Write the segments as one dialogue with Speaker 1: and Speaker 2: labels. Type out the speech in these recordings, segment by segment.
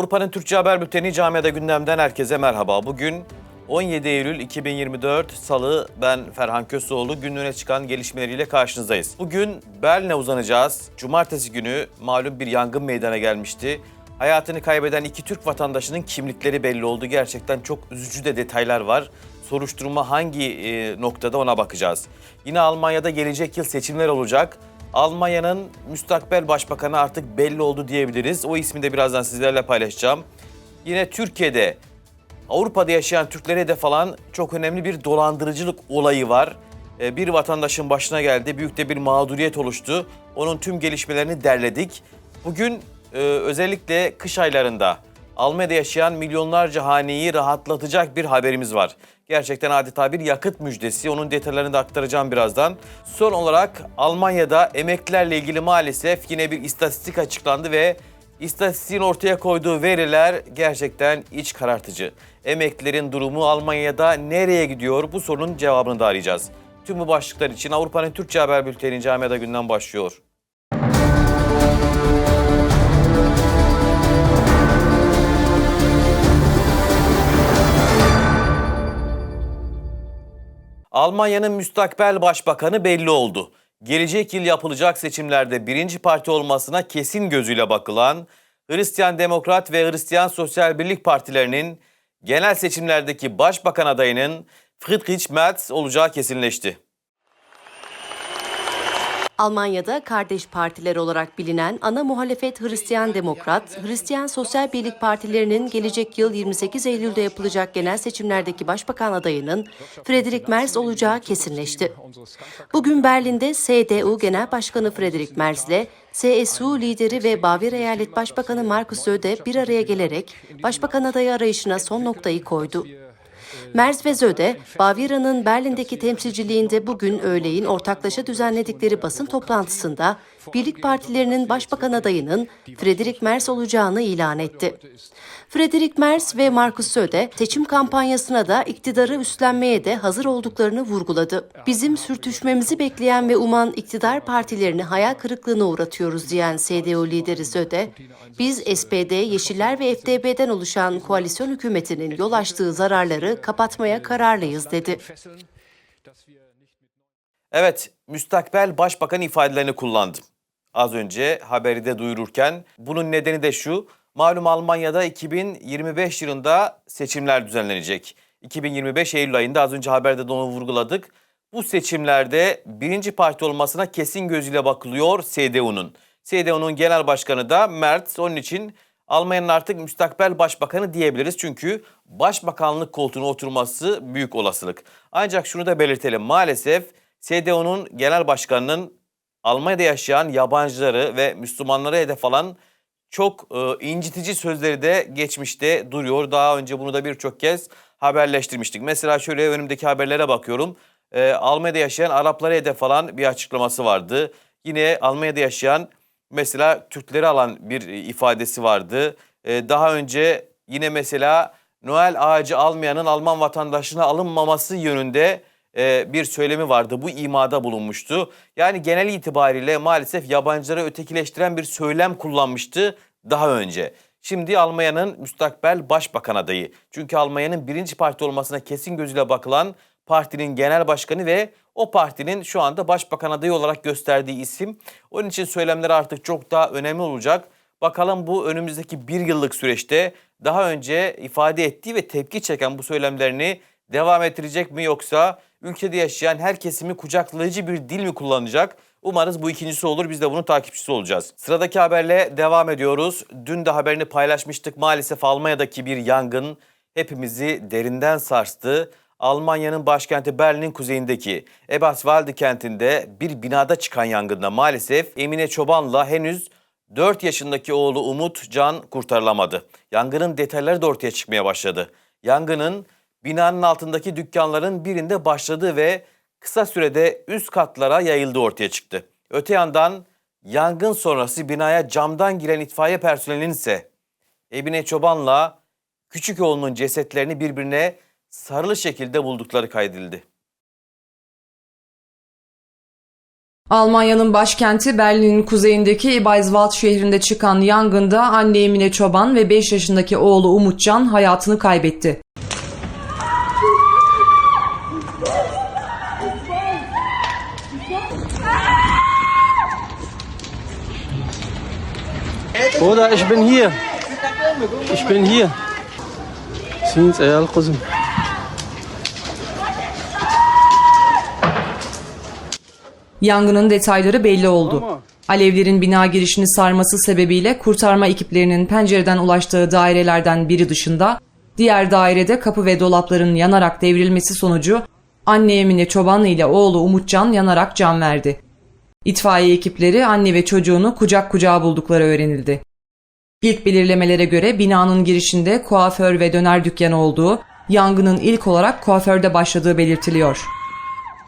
Speaker 1: Avrupa'nın Türkçe Haber Bülteni Camiada Gündem'den herkese merhaba. Bugün 17 Eylül 2024 Salı ben Ferhan Köseoğlu günlüğüne çıkan gelişmeleriyle karşınızdayız. Bugün Berlin'e uzanacağız. Cumartesi günü malum bir yangın meydana gelmişti. Hayatını kaybeden iki Türk vatandaşının kimlikleri belli oldu. Gerçekten çok üzücü de detaylar var. Soruşturma hangi e, noktada ona bakacağız. Yine Almanya'da gelecek yıl seçimler olacak. Almanya'nın müstakbel başbakanı artık belli oldu diyebiliriz. O ismi de birazdan sizlerle paylaşacağım. Yine Türkiye'de Avrupa'da yaşayan Türklere de falan çok önemli bir dolandırıcılık olayı var. Ee, Bir vatandaşın başına geldi, büyük de bir mağduriyet oluştu. Onun tüm gelişmelerini derledik. Bugün e, özellikle kış aylarında Almanya'da yaşayan milyonlarca haneyi rahatlatacak bir haberimiz var. Gerçekten adeta bir yakıt müjdesi. Onun detaylarını da aktaracağım birazdan. Son olarak Almanya'da emeklilerle ilgili maalesef yine bir istatistik açıklandı ve İstatistiğin ortaya koyduğu veriler gerçekten iç karartıcı. Emeklilerin durumu Almanya'da nereye gidiyor? Bu sorunun cevabını da arayacağız. Tüm bu başlıklar için Avrupa'nın Türkçe Haber Bülteni Camiada günden başlıyor. Almanya'nın müstakbel başbakanı belli oldu. Gelecek yıl yapılacak seçimlerde birinci parti olmasına kesin gözüyle bakılan Hristiyan Demokrat ve Hristiyan Sosyal Birlik partilerinin genel seçimlerdeki başbakan adayının Friedrich Merz olacağı kesinleşti.
Speaker 2: Almanya'da kardeş partiler olarak bilinen ana muhalefet Hristiyan Demokrat, Hristiyan Sosyal Birlik Partilerinin gelecek yıl 28 Eylül'de yapılacak genel seçimlerdeki başbakan adayının Friedrich Merz olacağı kesinleşti. Bugün Berlin'de CDU Genel Başkanı Friedrich Merz ile CSU lideri ve Bavyera Eyalet Başbakanı Markus Söder bir araya gelerek başbakan adayı arayışına son noktayı koydu. Merz ve Zöde, Bavyera'nın Berlin'deki temsilciliğinde bugün öğleyin ortaklaşa düzenledikleri basın toplantısında birlik partilerinin başbakan adayının Friedrich Merz olacağını ilan etti. Friedrich Merz ve Markus Söde seçim kampanyasına da iktidarı üstlenmeye de hazır olduklarını vurguladı. Bizim sürtüşmemizi bekleyen ve uman iktidar partilerini hayal kırıklığına uğratıyoruz diyen CDU lideri Söde, biz SPD, Yeşiller ve FDP'den oluşan koalisyon hükümetinin yol açtığı zararları kapatmaya kararlıyız dedi.
Speaker 1: Evet, müstakbel başbakan ifadelerini kullandım. Az önce haberi de duyururken bunun nedeni de şu. Malum Almanya'da 2025 yılında seçimler düzenlenecek. 2025 Eylül ayında az önce haberde de onu vurguladık. Bu seçimlerde birinci parti olmasına kesin gözüyle bakılıyor CDU'nun. CDU'nun genel başkanı da Merz. Onun için Almanya'nın artık müstakbel başbakanı diyebiliriz. Çünkü başbakanlık koltuğuna oturması büyük olasılık. Ancak şunu da belirtelim. Maalesef CDU'nun genel başkanının Almanya'da yaşayan yabancıları ve Müslümanları hedef alan çok e, incitici sözleri de geçmişte duruyor. Daha önce bunu da birçok kez haberleştirmiştik. Mesela şöyle önümdeki haberlere bakıyorum. E, Almanya'da yaşayan Arapları hedef alan bir açıklaması vardı. Yine Almanya'da yaşayan mesela Türkleri alan bir ifadesi vardı. E, daha önce yine mesela Noel ağacı almayanın Alman vatandaşına alınmaması yönünde e, bir söylemi vardı. Bu imada bulunmuştu. Yani genel itibariyle maalesef yabancıları ötekileştiren bir söylem kullanmıştı daha önce. Şimdi Almanya'nın müstakbel başbakan adayı. Çünkü Almanya'nın birinci parti olmasına kesin gözüyle bakılan partinin genel başkanı ve o partinin şu anda başbakan adayı olarak gösterdiği isim. Onun için söylemler artık çok daha önemli olacak. Bakalım bu önümüzdeki bir yıllık süreçte daha önce ifade ettiği ve tepki çeken bu söylemlerini devam ettirecek mi yoksa ülkede yaşayan her kesimi kucaklayıcı bir dil mi kullanacak? Umarız bu ikincisi olur. Biz de bunun takipçisi olacağız. Sıradaki haberle devam ediyoruz. Dün de haberini paylaşmıştık. Maalesef Almanya'daki bir yangın hepimizi derinden sarstı. Almanya'nın başkenti Berlin'in kuzeyindeki Eberswalde kentinde bir binada çıkan yangında maalesef Emine Çoban'la henüz 4 yaşındaki oğlu Umut Can kurtarılamadı. Yangının detayları da ortaya çıkmaya başladı. Yangının binanın altındaki dükkanların birinde başladı ve kısa sürede üst katlara yayıldığı ortaya çıktı. Öte yandan yangın sonrası binaya camdan giren itfaiye personelinin ise Emine Çoban'la küçük oğlunun cesetlerini birbirine sarılı şekilde buldukları kaydedildi.
Speaker 3: Almanya'nın başkenti Berlin'in kuzeyindeki Ebeiswald şehrinde çıkan yangında anne Emine Çoban ve 5 yaşındaki oğlu Umutcan hayatını kaybetti.
Speaker 4: Bruder, ich bin hier. Ich bin hier. Sins eyal kuzum.
Speaker 3: Yangının detayları belli oldu. Alevlerin bina girişini sarması sebebiyle kurtarma ekiplerinin pencereden ulaştığı dairelerden biri dışında, diğer dairede kapı ve dolapların yanarak devrilmesi sonucu anne Emine Çoban ile oğlu Umutcan yanarak can verdi. İtfaiye ekipleri anne ve çocuğunu kucak kucağa buldukları öğrenildi. İlk belirlemelere göre binanın girişinde kuaför ve döner dükkanı olduğu, yangının ilk olarak kuaförde başladığı belirtiliyor.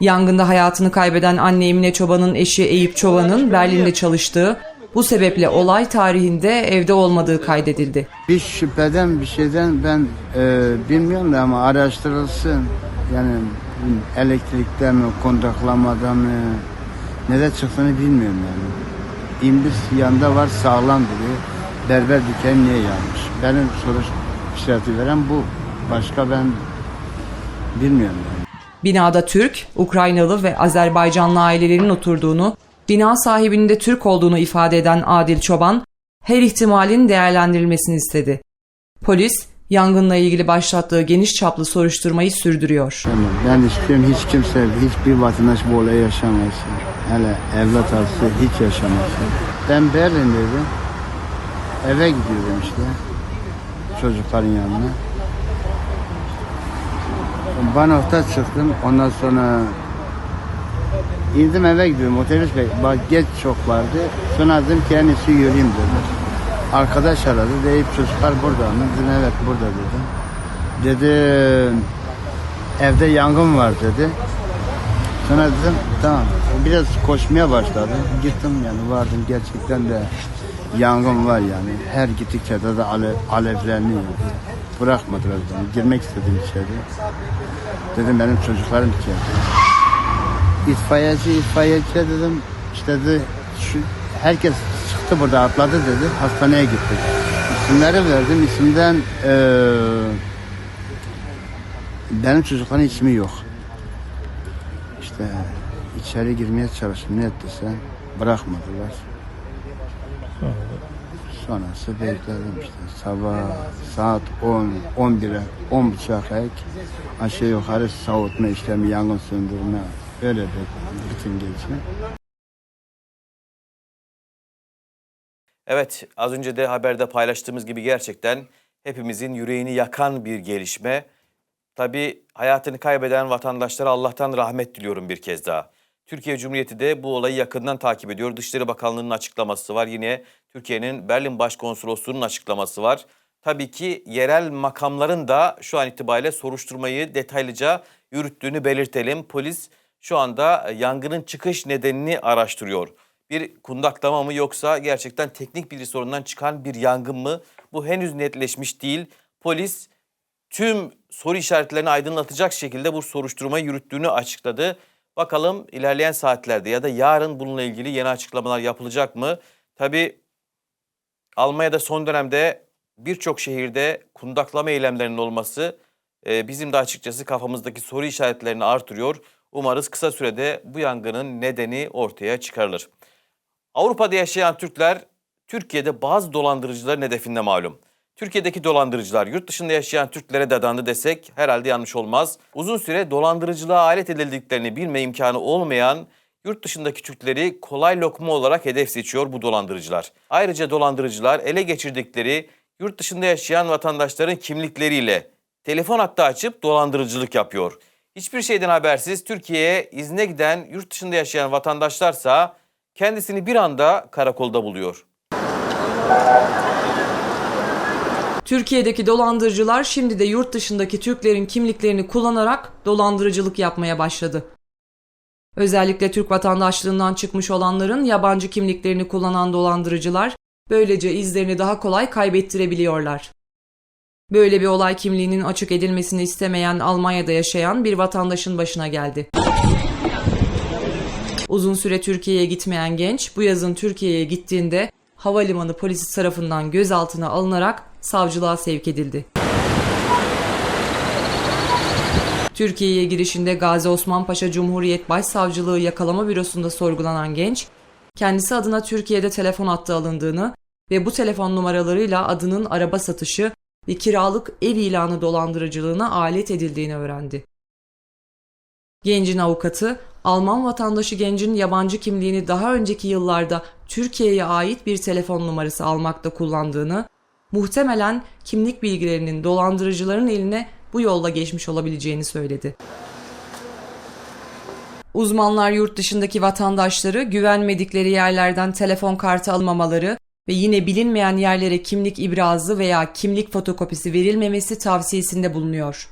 Speaker 3: Yangında hayatını kaybeden anne Emine Çoban'ın eşi Eyüp Çoban'ın Berlin'de çalıştığı, bu sebeple olay tarihinde evde olmadığı kaydedildi.
Speaker 5: Bir şüpheden bir şeyden ben e, bilmiyorum ama araştırılsın. Yani elektrikte mi, kondaklamada mı, ne de çıktığını bilmiyorum yani. İmbis yanında var sağlam duruyor. Berber dükkanı niye yanmış? Benim soru işareti veren bu. Başka ben bilmiyorum yani.
Speaker 3: Binada Türk, Ukraynalı ve Azerbaycanlı ailelerin oturduğunu, bina sahibinin de Türk olduğunu ifade eden Adil Çoban, her ihtimalin değerlendirilmesini istedi. Polis, yangınla ilgili başlattığı geniş çaplı soruşturmayı sürdürüyor.
Speaker 5: Tamam. Ben istiyorum hiç kimse, hiçbir vatandaş bu olayı yaşamasın. Hele evlat arası hiç yaşamasın. Ben Berlin'deydim. Eve gidiyordum işte. Çocukların yanına. Bankta çıktım. Ondan sonra indim eve gidiyorum. Otobüs bek geç çok vardı. Sonra dedim ki en iyisi yürüyeyim dedim. Arkadaş aradı. Deyip çocuklar burada mı? Dedim evet burada dedim. Dedi evde yangın var dedi. Sonra dedim tamam. Biraz koşmaya başladım. Gittim yani vardım gerçekten de yangın var yani. Her gittikçe de, alev, alevleniyor. Bırakmadılar beni. Girmek istedim içeri. Dedim benim çocuklarım içeride. İtfaiyeci, itfaiyeci dedim işte dedi şu, herkes çıktı burada atladı dedi. Hastaneye gittik. İsimleri verdim. İsimden eee benim çocukların ismi yok. İşte içeri girmeye çalıştım ne ettiyse bırakmadılar. Sonrası bekledim işte sabah saat 10, 11'e, 10 buçuğa aşağı yukarı soğutma işlemi, yangın söndürme öyle bekledim bütün gece.
Speaker 1: Evet, az önce de haberde paylaştığımız gibi gerçekten hepimizin yüreğini yakan bir gelişme. Tabii hayatını kaybeden vatandaşlara Allah'tan rahmet diliyorum bir kez daha. Türkiye Cumhuriyeti de bu olayı yakından takip ediyor. Dışişleri Bakanlığı'nın açıklaması var. Yine Türkiye'nin Berlin Başkonsolosluğu'nun açıklaması var. Tabii ki yerel makamların da şu an itibariyle soruşturmayı detaylıca yürüttüğünü belirtelim. Polis şu anda yangının çıkış nedenini araştırıyor. Bir kundaklama mı yoksa gerçekten teknik bir sorundan çıkan bir yangın mı? Bu henüz netleşmiş değil. Polis tüm soru işaretlerini aydınlatacak şekilde bu soruşturmayı yürüttüğünü açıkladı. Bakalım ilerleyen saatlerde ya da yarın bununla ilgili yeni açıklamalar yapılacak mı? Tabii Almanya'da son dönemde birçok şehirde kundaklama eylemlerinin olması e, bizim de açıkçası kafamızdaki soru işaretlerini artırıyor. Umarız kısa sürede bu yangının nedeni ortaya çıkarılır. Avrupa'da yaşayan Türkler Türkiye'de bazı dolandırıcıların hedefinde malum. Türkiye'deki dolandırıcılar yurt dışında yaşayan Türklere dadandı desek herhalde yanlış olmaz. Uzun süre dolandırıcılığa alet edildiklerini bilme imkanı olmayan yurt dışındaki Türkleri kolay lokma olarak hedef seçiyor bu dolandırıcılar. Ayrıca dolandırıcılar ele geçirdikleri yurt dışında yaşayan vatandaşların kimlikleriyle telefon hattı açıp dolandırıcılık yapıyor. Hiçbir şeyden habersiz Türkiye'ye izne giden yurt dışında yaşayan vatandaşlarsa kendisini bir anda karakolda buluyor.
Speaker 3: Türkiye'deki dolandırıcılar şimdi de yurt dışındaki Türklerin kimliklerini kullanarak dolandırıcılık yapmaya başladı. Özellikle Türk vatandaşlığından çıkmış olanların yabancı kimliklerini kullanan dolandırıcılar böylece izlerini daha kolay kaybettirebiliyorlar. Böyle bir olay kimliğinin açık edilmesini istemeyen Almanya'da yaşayan bir vatandaşın başına geldi. Uzun süre Türkiye'ye gitmeyen genç bu yazın Türkiye'ye gittiğinde havalimanı polisi tarafından gözaltına alınarak savcılığa sevk edildi. Türkiye'ye girişinde Gazi Osman Paşa Cumhuriyet Başsavcılığı Yakalama Bürosu'nda sorgulanan genç, kendisi adına Türkiye'de telefon hattı alındığını ve bu telefon numaralarıyla adının araba satışı ve kiralık ev ilanı dolandırıcılığına alet edildiğini öğrendi. Gencin avukatı, Alman vatandaşı gencin yabancı kimliğini daha önceki yıllarda Türkiye'ye ait bir telefon numarası almakta kullandığını, muhtemelen kimlik bilgilerinin dolandırıcıların eline bu yolla geçmiş olabileceğini söyledi. Uzmanlar yurt dışındaki vatandaşları güvenmedikleri yerlerden telefon kartı almamaları ve yine bilinmeyen yerlere kimlik ibrazı veya kimlik fotokopisi verilmemesi tavsiyesinde bulunuyor.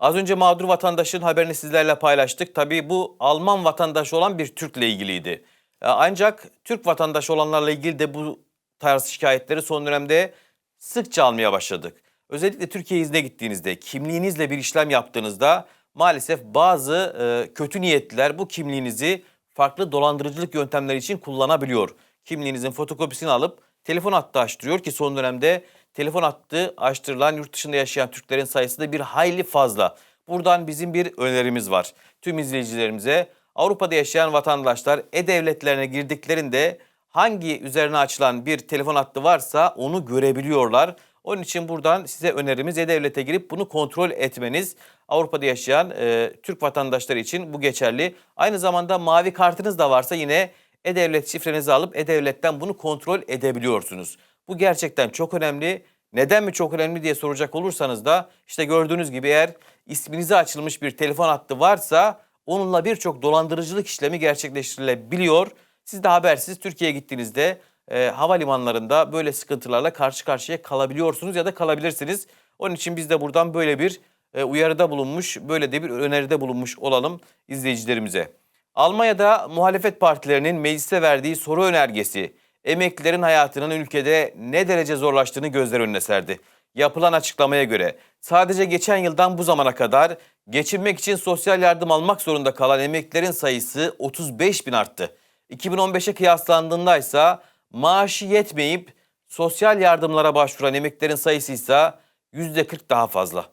Speaker 1: Az önce mağdur vatandaşın haberini sizlerle paylaştık. Tabii bu Alman vatandaşı olan bir Türk'le ilgiliydi. E, Ancak Türk vatandaşı olanlarla ilgili de bu tarz şikayetleri son dönemde sıkça almaya başladık. Özellikle Türkiye izne gittiğinizde, kimliğinizle bir işlem yaptığınızda maalesef bazı e, kötü niyetliler bu kimliğinizi farklı dolandırıcılık yöntemleri için kullanabiliyor. Kimliğinizin fotokopisini alıp telefon hattı açtırıyor ki son dönemde telefon hattı açtırılan yurt dışında yaşayan Türklerin sayısı da bir hayli fazla. Buradan bizim bir önerimiz var. Tüm izleyicilerimize Avrupa'da yaşayan vatandaşlar e-devletlerine girdiklerinde hangi üzerine açılan bir telefon hattı varsa onu görebiliyorlar. Onun için buradan size önerimiz E-Devlet'e girip bunu kontrol etmeniz. Avrupa'da yaşayan e, Türk vatandaşları için bu geçerli. Aynı zamanda mavi kartınız da varsa yine E-Devlet şifrenizi alıp E-Devlet'ten bunu kontrol edebiliyorsunuz. Bu gerçekten çok önemli. Neden mi çok önemli diye soracak olursanız da işte gördüğünüz gibi eğer isminize açılmış bir telefon hattı varsa onunla birçok dolandırıcılık işlemi gerçekleştirilebiliyor. Siz de habersiz Türkiye'ye gittiğinizde e, havalimanlarında böyle sıkıntılarla karşı karşıya kalabiliyorsunuz ya da kalabilirsiniz. Onun için biz de buradan böyle bir e, uyarıda bulunmuş, böyle de bir öneride bulunmuş olalım izleyicilerimize. Almanya'da muhalefet partilerinin meclise verdiği soru önergesi emeklilerin hayatının ülkede ne derece zorlaştığını gözler önüne serdi. Yapılan açıklamaya göre sadece geçen yıldan bu zamana kadar geçinmek için sosyal yardım almak zorunda kalan emeklilerin sayısı 35 bin arttı. 2015'e kıyaslandığında ise maaşı yetmeyip sosyal yardımlara başvuran emeklilerin sayısı ise %40 daha fazla.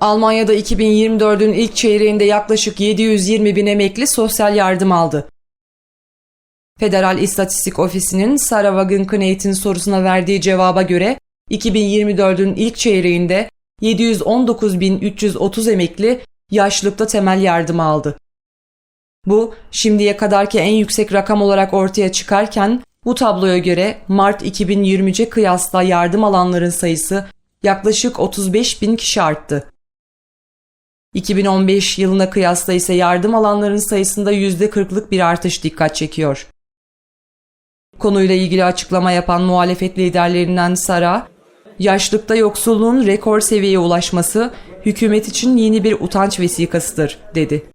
Speaker 3: Almanya'da 2024'ün ilk çeyreğinde yaklaşık 720 bin emekli sosyal yardım aldı. Federal İstatistik Ofisi'nin Sarah Wagenknecht'in sorusuna verdiği cevaba göre 2024'ün ilk çeyreğinde 719.330 emekli yaşlılıkta temel yardım aldı. Bu şimdiye kadarki en yüksek rakam olarak ortaya çıkarken bu tabloya göre Mart 2023'e kıyasla yardım alanların sayısı yaklaşık 35 bin kişi arttı. 2015 yılına kıyasla ise yardım alanların sayısında %40'lık bir artış dikkat çekiyor. Konuyla ilgili açıklama yapan muhalefet liderlerinden Sara, yaşlıkta yoksulluğun rekor seviyeye ulaşması hükümet için yeni bir utanç vesikasıdır, dedi.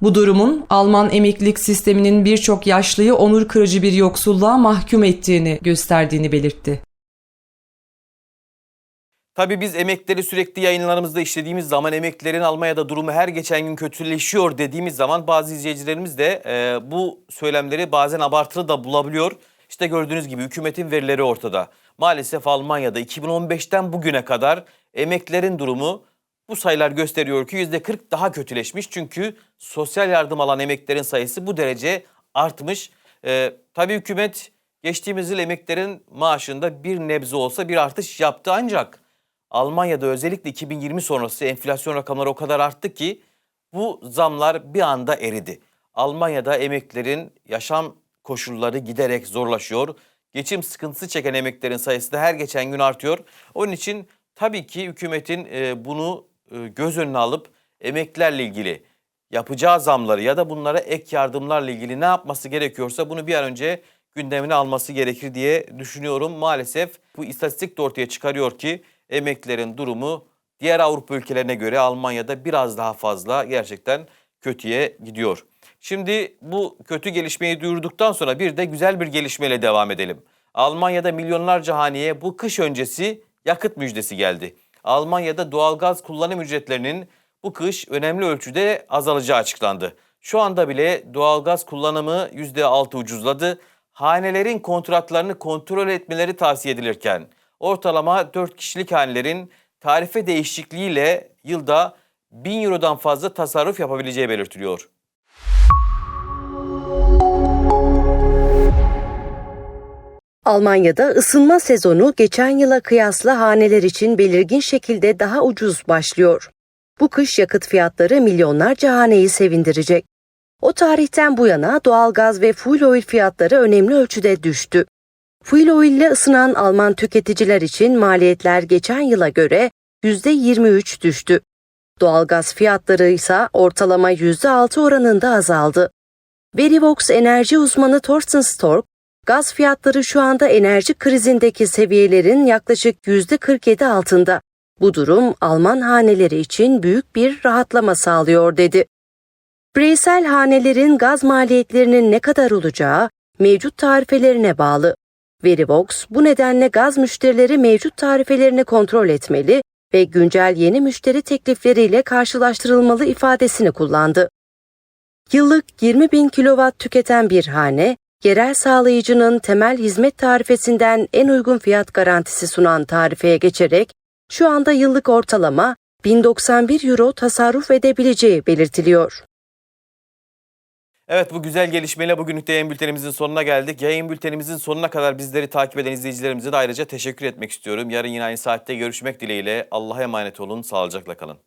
Speaker 3: Bu durumun Alman emeklilik sisteminin birçok yaşlıyı onur kırıcı bir yoksulluğa mahkum ettiğini gösterdiğini belirtti.
Speaker 1: Tabii biz emekleri sürekli yayınlarımızda işlediğimiz zaman emeklilerin Almanya'da durumu her geçen gün kötüleşiyor dediğimiz zaman bazı izleyicilerimiz de e, bu söylemleri bazen abartılı da bulabiliyor. İşte gördüğünüz gibi hükümetin verileri ortada. Maalesef Almanya'da 2015'ten bugüne kadar emeklilerin durumu bu sayılar gösteriyor ki %40 daha kötüleşmiş. Çünkü sosyal yardım alan emeklilerin sayısı bu derece artmış. Ee, tabii hükümet geçtiğimiz yıl emeklilerin maaşında bir nebze olsa bir artış yaptı ancak Almanya'da özellikle 2020 sonrası enflasyon rakamları o kadar arttı ki bu zamlar bir anda eridi. Almanya'da emeklilerin yaşam koşulları giderek zorlaşıyor. Geçim sıkıntısı çeken emeklilerin sayısı da her geçen gün artıyor. Onun için tabii ki hükümetin e, bunu göz önüne alıp emeklilerle ilgili yapacağı zamları ya da bunlara ek yardımlarla ilgili ne yapması gerekiyorsa bunu bir an önce gündemine alması gerekir diye düşünüyorum. Maalesef bu istatistik de ortaya çıkarıyor ki emeklilerin durumu diğer Avrupa ülkelerine göre Almanya'da biraz daha fazla gerçekten kötüye gidiyor. Şimdi bu kötü gelişmeyi duyurduktan sonra bir de güzel bir gelişmeyle devam edelim. Almanya'da milyonlarca haneye bu kış öncesi yakıt müjdesi geldi. Almanya'da doğalgaz kullanım ücretlerinin bu kış önemli ölçüde azalacağı açıklandı. Şu anda bile doğalgaz kullanımı %6 ucuzladı. Hanelerin kontratlarını kontrol etmeleri tavsiye edilirken ortalama 4 kişilik hanelerin tarife değişikliğiyle yılda 1000 Euro'dan fazla tasarruf yapabileceği belirtiliyor.
Speaker 2: Almanya'da ısınma sezonu geçen yıla kıyasla haneler için belirgin şekilde daha ucuz başlıyor. Bu kış yakıt fiyatları milyonlarca haneyi sevindirecek. O tarihten bu yana doğalgaz ve fuel oil fiyatları önemli ölçüde düştü. Fuel oil ile ısınan Alman tüketiciler için maliyetler geçen yıla göre %23 düştü. Doğalgaz fiyatları ise ortalama %6 oranında azaldı. Verivox enerji uzmanı Thorsten Stork, gaz fiyatları şu anda enerji krizindeki seviyelerin yaklaşık %47 altında. Bu durum Alman haneleri için büyük bir rahatlama sağlıyor dedi. Bireysel hanelerin gaz maliyetlerinin ne kadar olacağı mevcut tarifelerine bağlı. Verivox bu nedenle gaz müşterileri mevcut tarifelerini kontrol etmeli ve güncel yeni müşteri teklifleriyle karşılaştırılmalı ifadesini kullandı. Yıllık 20 bin kilowatt tüketen bir hane, yerel sağlayıcının temel hizmet tarifesinden en uygun fiyat garantisi sunan tarifeye geçerek şu anda yıllık ortalama 1091 euro tasarruf edebileceği belirtiliyor.
Speaker 1: Evet bu güzel gelişmeyle bugünlük de yayın bültenimizin sonuna geldik. Yayın bültenimizin sonuna kadar bizleri takip eden izleyicilerimize de ayrıca teşekkür etmek istiyorum. Yarın yine aynı saatte görüşmek dileğiyle. Allah'a emanet olun, sağlıcakla kalın.